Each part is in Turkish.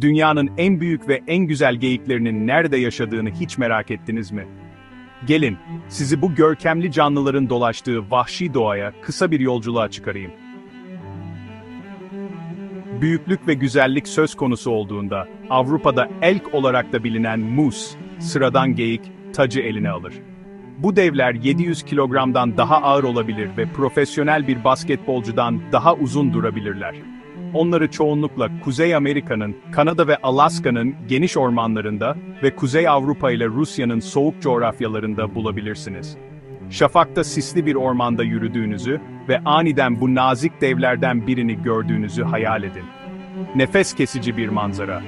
Dünyanın en büyük ve en güzel geyiklerinin nerede yaşadığını hiç merak ettiniz mi? Gelin, sizi bu görkemli canlıların dolaştığı vahşi doğaya kısa bir yolculuğa çıkarayım. Büyüklük ve güzellik söz konusu olduğunda, Avrupa'da elk olarak da bilinen mus, sıradan geyik, tacı eline alır. Bu devler 700 kilogramdan daha ağır olabilir ve profesyonel bir basketbolcudan daha uzun durabilirler. Onları çoğunlukla Kuzey Amerika'nın, Kanada ve Alaska'nın geniş ormanlarında ve Kuzey Avrupa ile Rusya'nın soğuk coğrafyalarında bulabilirsiniz. Şafakta sisli bir ormanda yürüdüğünüzü ve aniden bu nazik devlerden birini gördüğünüzü hayal edin. Nefes kesici bir manzara.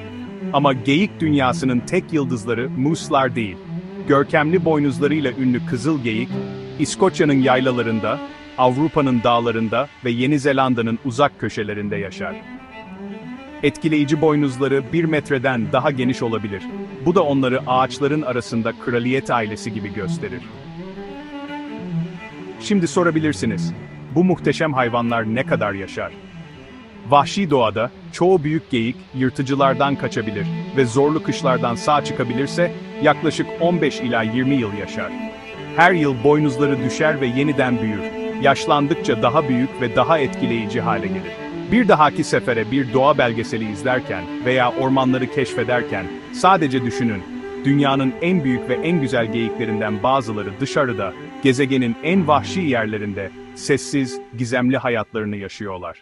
Ama geyik dünyasının tek yıldızları muslar değil. Görkemli boynuzlarıyla ünlü kızıl geyik, İskoçya'nın yaylalarında, Avrupa'nın dağlarında ve Yeni Zelanda'nın uzak köşelerinde yaşar. Etkileyici boynuzları bir metreden daha geniş olabilir. Bu da onları ağaçların arasında kraliyet ailesi gibi gösterir. Şimdi sorabilirsiniz, bu muhteşem hayvanlar ne kadar yaşar? Vahşi doğada, çoğu büyük geyik, yırtıcılardan kaçabilir ve zorlu kışlardan sağ çıkabilirse, yaklaşık 15 ila 20 yıl yaşar. Her yıl boynuzları düşer ve yeniden büyür. Yaşlandıkça daha büyük ve daha etkileyici hale gelir. Bir dahaki sefere bir doğa belgeseli izlerken veya ormanları keşfederken, sadece düşünün, dünyanın en büyük ve en güzel geyiklerinden bazıları dışarıda, gezegenin en vahşi yerlerinde, sessiz, gizemli hayatlarını yaşıyorlar.